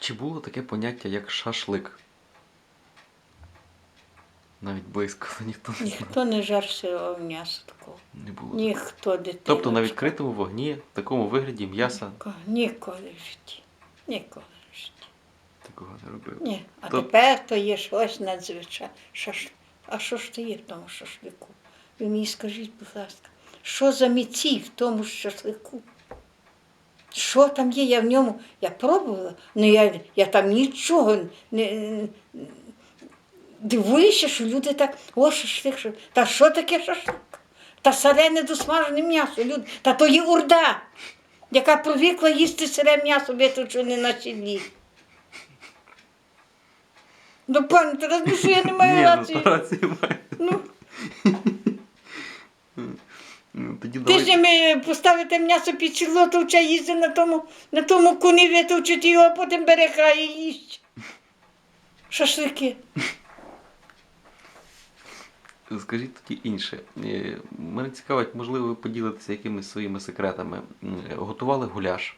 Чи було таке поняття, як шашлик? Навіть близько ніхто не знає. Ніхто не жар сирого м'яса такого. Не було. Ніхто дитина. Тобто на відкритому вогні, в такому вигляді м'яса Ніколи в житті. Ніколи в житті. такого не робили. Ні. А То- тепер то є щось надзвичайне. Шаш... А що ж то є в тому шашлику? Ви мені скажіть, будь ласка, що за міці в тому шашлику? Що там є? Я в ньому я пробувала, але я, я там нічого не дивуюся, що люди так, о, шашлик, шашлик. Та що таке шашлик? Та сире недосмажене м'ясо, люди. Та то є урда, яка привикла їсти сире м'ясо, виточене на сідлі. Ну, пане, ти розумієш, що я не маю ну, рації. Ну, Ну, Тоді ти давай. ж ми поставите м'ясо під сідло, то вча їсти на тому, на тому коні витовчити його, а потім бере край і їсть. Шашлики. Скажіть тоді інше. Е, Мене цікавить, можливо, ви поділитеся якимись своїми секретами. М, Готували гуляш,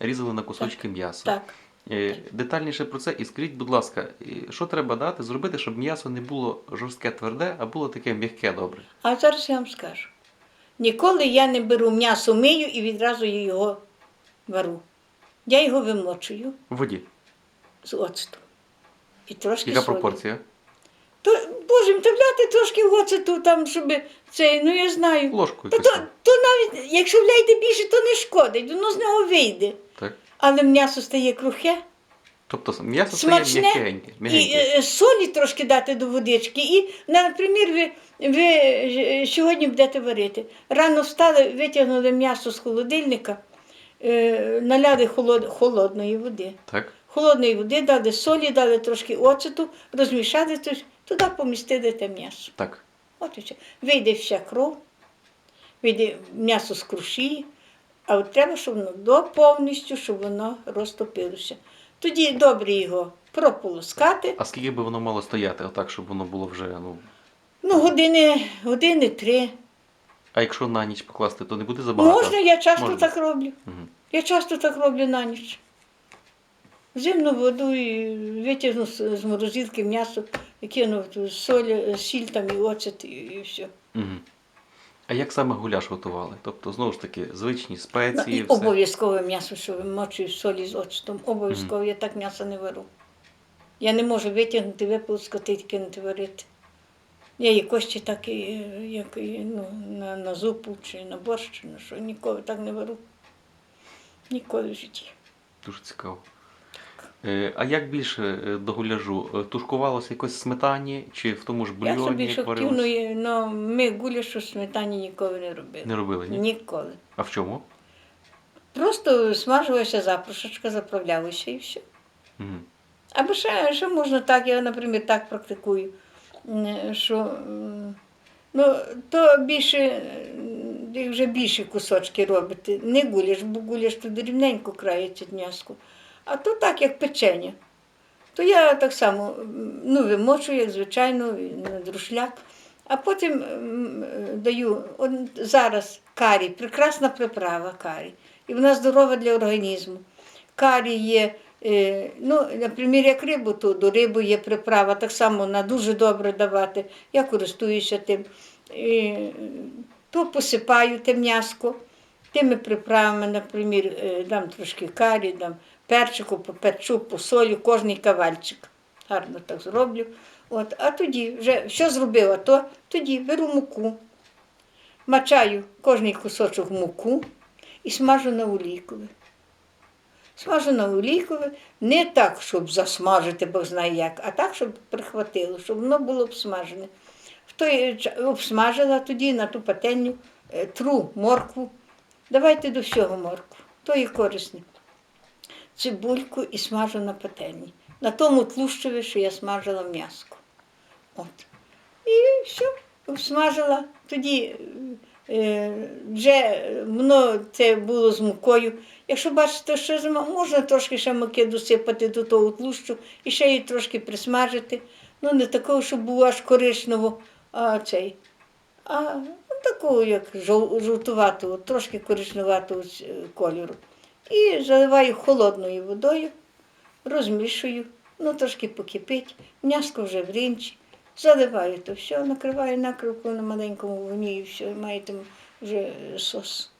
різали на кусочки м'яса. Так. Е, Детальніше про це і скажіть, будь ласка, е, що треба дати, зробити, щоб м'ясо не було жорстке тверде, а було таке м'яке добре. А зараз я вам скажу. Ніколи я не беру м'ясо мию і відразу його вару. Я його вимочую В воді. з оцтом. І трошки Яка солі. пропорція? То, Боже, вставляти трошки оцету, там, щоб це, ну я знаю. Ложку Та якусь. то, то навіть, якщо вляйте більше, то не шкодить, воно з нього вийде. Так? Але м'ясо стає крухе, Тобто м'ясо стає смачне, м'якеньке. і м'ягеньке. е, солі трошки дати до водички. І, наприклад, ви, ви е, сьогодні будете варити. Рано встали, витягнули м'ясо з холодильника, е, наляли холод, холодної води. Так? Холодної води дали солі, дали трошки оцету, розмішали, то- туди помістили те м'ясо. Так. От і все. Вийде вся кров, вийде м'ясо з круші, а от треба, щоб воно до повністю, щоб воно розтопилося. Тоді добре його прополоскати. А скільки би воно мало стояти, отак, щоб воно було вже, ну. Ну, години, години три. А якщо на ніч покласти, то не буде забагато. Можна, я часто Можна. так роблю. Мгм. Я часто так роблю на ніч. Зимну воду і витягну з морозилки м'ясо, кину соль, сіль там і оцет, і, і все. Мгм. А як саме гуляш готували? Тобто, знову ж таки, звичні Ну, спеції, і все. обов'язково м'ясо, що вимочую в солі з оцтом. Обов'язково я так м'ясо не вару. Я не можу витягнути, виплескати і кинути варити. Я її кості так, і, як і, ну, на, на зупу чи на борщ, чи на що, ніколи так не вару. Ніколи в житті. Дуже цікаво. Е, а як більше е, до гуляжу? Е, Тушкувалося якось в сметані чи в тому ж Я бульйоні, що варилось? хотів, ну, ми гуляшу в сметані ніколи не робили. Не робили, ні? Ніколи. А в чому? Просто смажувалася запрошечка, заправлялася і все. Мгм. Або ще, ще можна так, я, наприклад, так практикую, що ну, то більше, вже більше кусочки робити. Не гуляш, бо гуляш туди рівненько крається м'яско. А то так, як печення. То я так само ну, вимочую, як звичайно, друшляк. А потім даю от зараз карі, прекрасна приправа карі. І вона здорова для організму. Карі є, е, ну, наприклад, як рибу, то до риби є приправа, так само вона дуже добре давати. Я користуюся тим. Е, то посипаю те м'яско тими приправами, наприклад, е, дам трошки карі, дам перчику, поперчу, посолю, кожний кавальчик. Гарно так зроблю. От, а тоді вже що зробила, то тоді беру муку, мачаю кожний кусочок муку і смажу на олійкове. Смажу на олійкове не так, щоб засмажити, бо знає як, а так, щоб прихватило, щоб воно було обсмажене. Той обсмажила тоді на ту пательню е, тру моркву. Давайте до всього моркву, то є корисне. Цибульку і смажу на пательні. На тому тлущові, що я смажила м'яско. От. І все, обсмажила. Тоді е, вже воно це було з мукою. Якщо бачите, що можна трошки ще муки досипати до того тлущу і ще її трошки присмажити. Ну, не такого, щоб було аж коричнево, а цей. А ну, такого, як жовтуватого, трошки коричневатого е, кольору. І заливаю холодною водою розмішую, ну трошки покипить, м'яско вже в ринчі, заливаю то все, накриваю накривку на маленькому вогні і все, маєте вже сос.